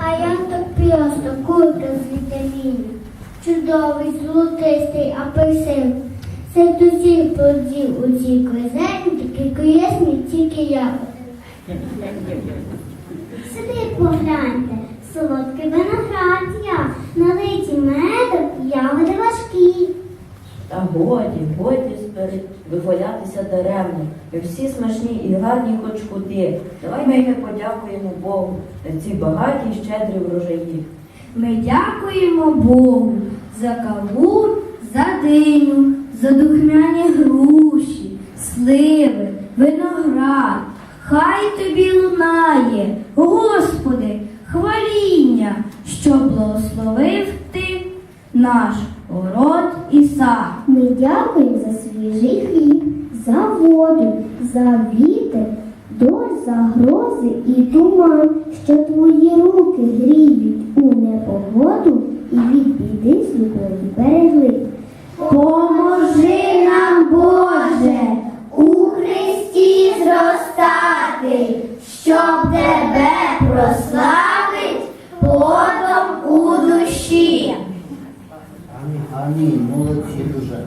А я так просто курка з вітамінів. Чудовий, золотистий апельсин. Це усіх плодів у цій клизені такі корисні тільки ягоди. Сиди погляньте, солодкий виноград я, налиті медом, ягоди важкі. Та годі, годі вихвалятися даремно. Ви всі смачні і гарні хоч куди. Давай ми їм подякуємо Богу за ці багаті й щедрі врожаї. Ми дякуємо Богу за кавун, за диню, за духмяні груші, сливи, виноград. Хай тобі лунає, Господи, хваління, що благословив наш город і сад. Ми дякуємо за свіжий хліб, за воду, за вітер, дощ, за грози і туман, що твої руки гріють у непогоду і від біди світлої берегли. Поможи нам, Боже, у Христі зростати, щоб тебе прославить Амінь. Молодці дуже.